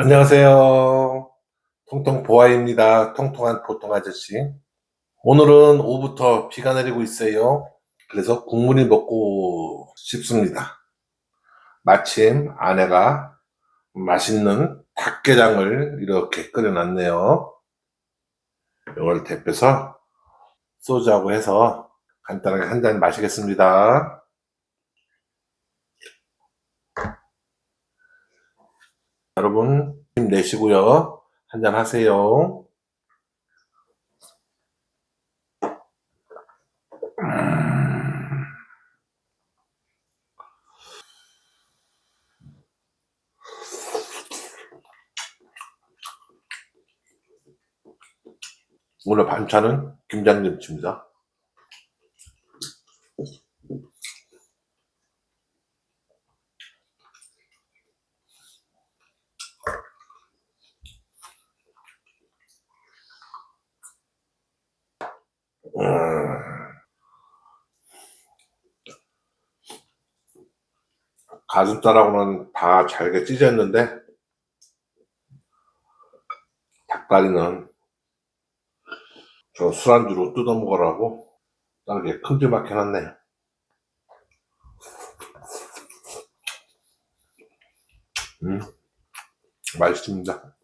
안녕하세요. 통통 보아입니다. 통통한 보통 아저씨. 오늘은 오후부터 비가 내리고 있어요. 그래서 국물이 먹고 싶습니다. 마침 아내가 맛있는 닭게장을 이렇게 끓여놨네요. 이걸 데펴서 소주하고 해서 간단하게 한 잔 마시겠습니다. 여러분 힘내시고요. 한잔 하세요. 오늘 반찬은 김장김치입니다. 음. 가슴살하고는 다 잘게 찢었는데 닭다리는 저 술안주로 뜯어 먹으라고 딱게 큼지막 해 놨네. 음, 맛있습니다.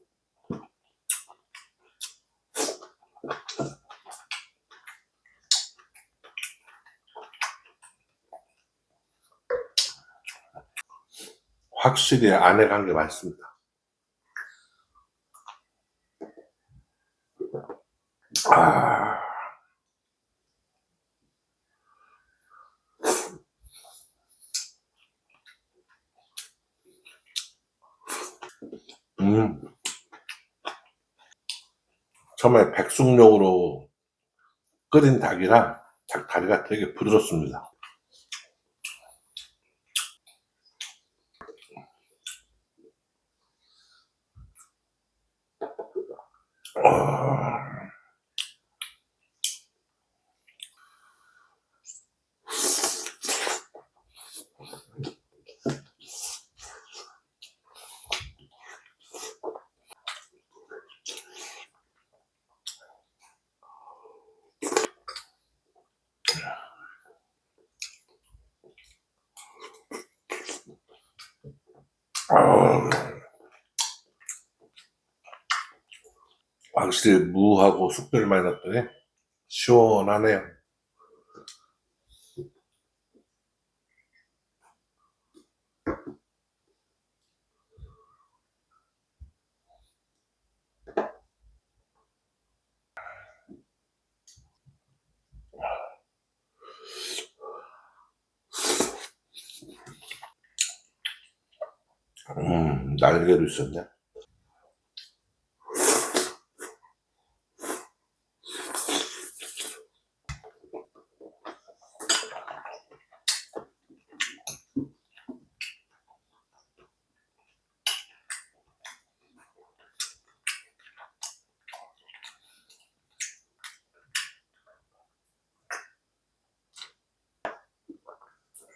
확실히 안에 간게 맛있습니다. 아, 음, 처음에 백숙용으로 끓인 닭이라 닭 다리가 되게 부드럽습니다. 확실히 무하고 숯불 많이 넣었더니 시원하네요. 음, 날개도 있었네.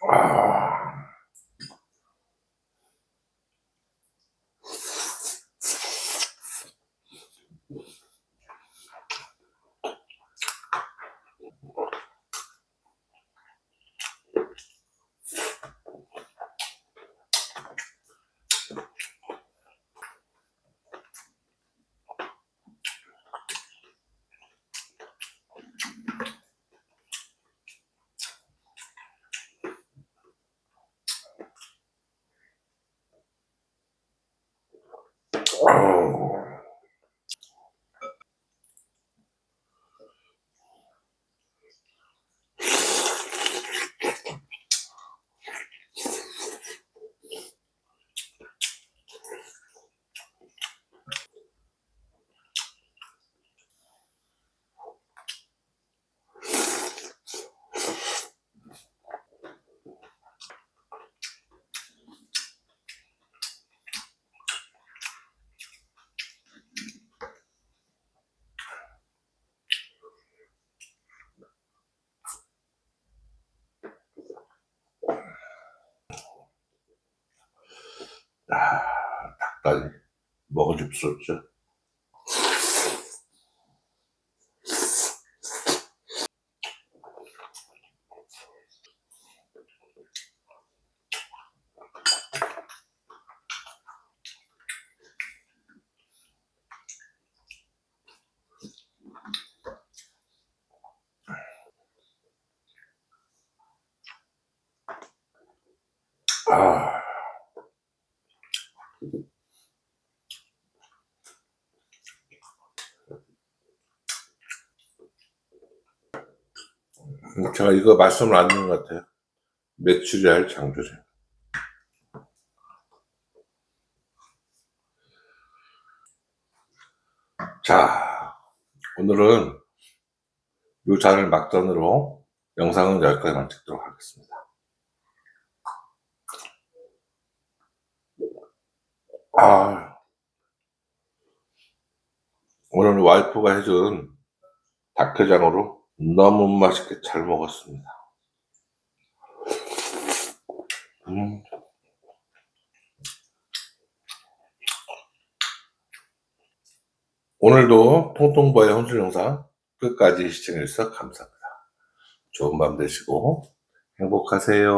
아, Oh. 아우. 닭다리 먹어줄 수 없죠. 아, 음, 제가 이거 말씀을 안 드린 것 같아요. 메추리알 장조림. 자, 오늘은 요 잔을 막전으로 영상은 여기까지만 찍도록 하겠습니다. 아, 오늘 와이프가 해준 닭게장으로 너무 맛있게 잘 먹었습니다. 음. 오늘도 통통보의 혼술 영상 끝까지 시청해주셔서 감사합니다. 좋은 밤 되시고 행복하세요.